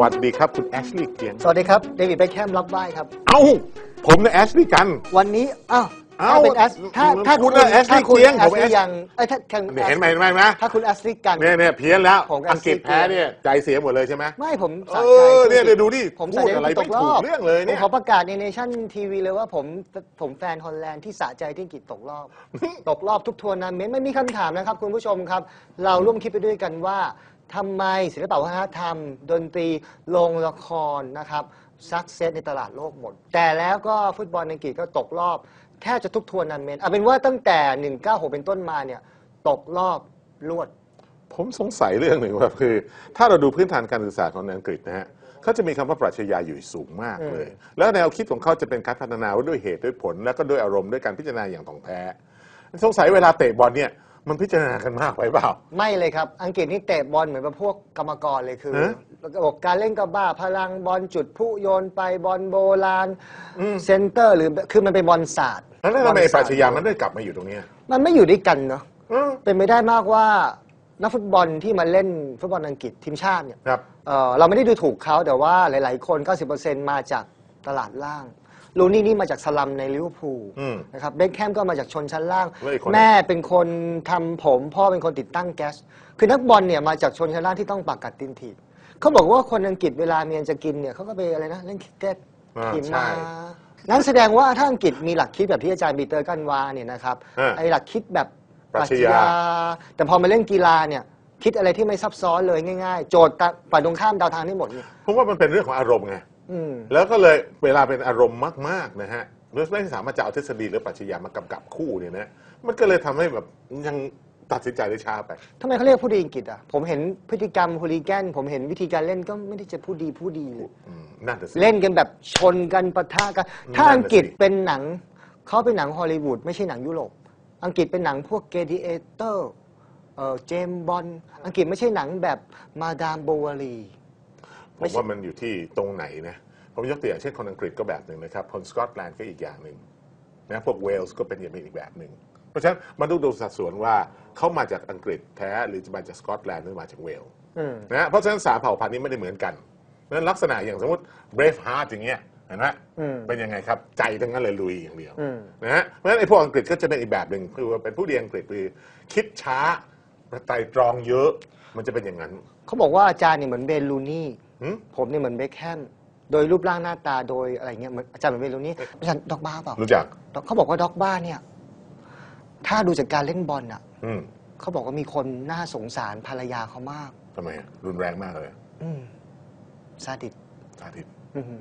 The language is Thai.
วัสดีครับ คุณแอชลีย์เกียงสวัสดีครับ เดวิดเบคแฮมล็อกบ้ายครับ เอ้า ผมเนี่ยแอชลีย์กัน วันนี้ อ้าวเอ้า ถ้าเป็นแอสถ้าถ้าคุคุณณน่ะ Ashley ถ้าคุณเกียงแอผมสลี Ash ย์ยังเอ้ยถ้าถ้าเนี่ยเห็นไหมเห็นไหมเห็นไหมถ้าคุณแอสลีย์กันเนี่ยเนี่ยเพี้ยนแล้วผมอังกฤษ Ashley แพ้เนี่ยใจเสียหมดเลยใช่ไหมไม่ผมเอสะใจอเนี่ยเดี๋ยวดูดิผมพูดอะไรตไม่กรถูอกบเรื่องเลยผเนี่มยขอประกาศในเนชั่นทีวีเลยว่าผมผมแฟนฮอลแลนด์ที่สะใจที่อังกฤษตกรอบ ตกรอบทุกทัวร์นาเมนต์ไม่มีคำถามนะครับ คุณผู้ชมครับ เราร่วมคิดไปด้วยกันว่าทำไมศิลปะวัฒนธรรม ดนตรีโรงละครนะครับ ซักเซสในตลาดโลกหมด แต่แล้วก็ฟุตบอลอังกฤษก็ตกรอบ แทบจะทุกทัวร์นาเมนต์เอาเป็นว่าตั้งแต่ 196 เป็นต้นมาเนี่ยตกรอบลวด ผมสงสัยเรื่องหนึ่งว่าคือ ถ้าเราดูพื้นฐานการศึกษาของอังกฤษนะฮะเขาจะมีคำว่าปรัชญาอยู่สูงมากเลย แล้วแนวคิดของเขาจะเป็นการพัฒนาว่าด้วยเหตุด้วยผล แล้วก็ด้วยอารมณ์ด้วยการพิจารณาอย่างถ่องแท้ สงสัยเวลาเตะบอลเนี่ย มันพิจารณากันมากไปเปล่า ไม่เลยครับ อังกฤษนี่เตะบอลเหมือนกับพวกกรรมกรเลยคือฮะระบบการเล่นก็บ้าพลังบอลจุดผู้โยนไปบอลโบราณเซนเตอร์หรือคือมันเป็นบอลศาสตร์แล้วทำไมบอลปศารัสตชญามันได้กลับมาอยู่ตรงเนี้ยมันไม่อยู่ด้วยกันเนาะอืมเป็นไม่ได้มากว่านักฟุตบอลที่มาเล่นฟุตบอลอังกฤษทีมชาติเนี่ย ครับ เอ่อเราไม่ได้ดูถูกเขาแต่ว่าหลาย ๆ คน 90%มาจากตลาดล่าง ลูนี่นี่มาจากสลัมในลิเวอร์พูลอืมนะครับเบคแฮมก็มาจากชนชั้นล่าง แล้วอีกคนแม่เป็นคนทำผม พ่อเป็นคนติดตั้งแก๊ส คือนักบอลเนี่ยมาจากชนชั้นล่างที่ต้องปากกัดตินถีบเขาบอกว่าคนอังกฤษเวลาเมียนจะกินเนี่ยเขาก็ไปอะไรนะเล่นคริกเก็ตอ่าขี่ใช่ม้านั้นแสดงว่าถ้าอังกฤษมีหลักคิดแบบที่อาจารย์ปีเตอร์กันวาเนี่ยนะครับอ่าไอ้หลักคิดแบบปรัชญา แต่พอมาเล่นกีฬาเนี่ยคิดอะไรที่ไม่ซับซ้อนเลยง่าย ๆ โจทย์ตะฝ่ายตรงข้ามเดาวทางได้หมดเนี่ยผมว่ามันเป็นเรื่องของอารมณ์ไง อืม แล้วก็เลยเวลาเป็นอารมณ์มากๆนะฮะไม่สามารถจะเอาทฤษฎีหรือปรัชญามากำกับคู่เนี่ยนะมันก็เลยทำให้แบบยังตัดสินใจได้ช้าไป ทำไมเขาเรียกผู้ดีอังกฤษอะ ผมเห็นพฤติกรรมฮูลิแกนผมเห็นวิธีการเล่นก็ไม่ได้จะผู้ดีผู้ดีเลย อืมนั่นน่ะสิ เล่นกันแบบชนกันปะทะกัน ถ้านั่นน่ะอังกฤษสิเป็นหนังเขาเป็นหนังฮอลลีวูดไม่ใช่หนังยุโรป อังกฤษเป็นหนังพวกเกดิเอเตอร์เอ่อเจมบอลอังกฤษไม่ใช่หนังแบบมาดามโบวารี ผมว่ามันอยู่ที่ตรงไหนนะผมยกตัวอย่างเช่นคนอังกฤษก็แบบหนึ่งนะครับคนสกอตแลนด์ก็อีกอย่างหนึ่งนะพวกเวลส์ก็เป็นอย่างอีกแบบหนึ่งเพราะฉะนั้นมันต้องดูสัดส่วนว่าเขามาจากอังกฤษแท้หรือจะมาจากสกอตแลนด์หรือมาจากเวลส์อืมนะเพราะฉะนั้นสามเผ่าพันธุ์นี้ไม่ได้เหมือนกันเพราะฉะนั้นลักษณะอย่างสมมติ brave heart อย่างเงี้ยเห็นไหมอืมเป็นยังไงครับ ใจทั้งนั้นเลยลุยอย่างเดียวอืมนะฮะเพราะฉะนั้นไอ้พวกอังกฤษก็จะเป็นอีกแบบหนึ่งคือว่าเป็นผู้เรียนอังกฤษคือคิดช้าไตรตรองเยอะมันจะเป็นอย่างนั้น เขาบอกว่าอาจารย์เนี่ยเหมือนเบนลูนี่ หึผมเนี่ยเหมือนเบคแฮมโดยรูปร่างหน้าตาโดยอะไรเงี้ยเหมือนอาจารย์เหมือนเบนลูนี่อาจารย์ด็อกบ้าเปล่ารู้จัก เขาบอกว่าด็อกบ้าเนี่ย ถ้าดูจากการเล่นบอลอะอืมเขาบอกว่ามีคนน่าสงสารภรรยาเขามาก ทำไมอะรุนแรงมากเลยอืมซาดิสสาธิต อืม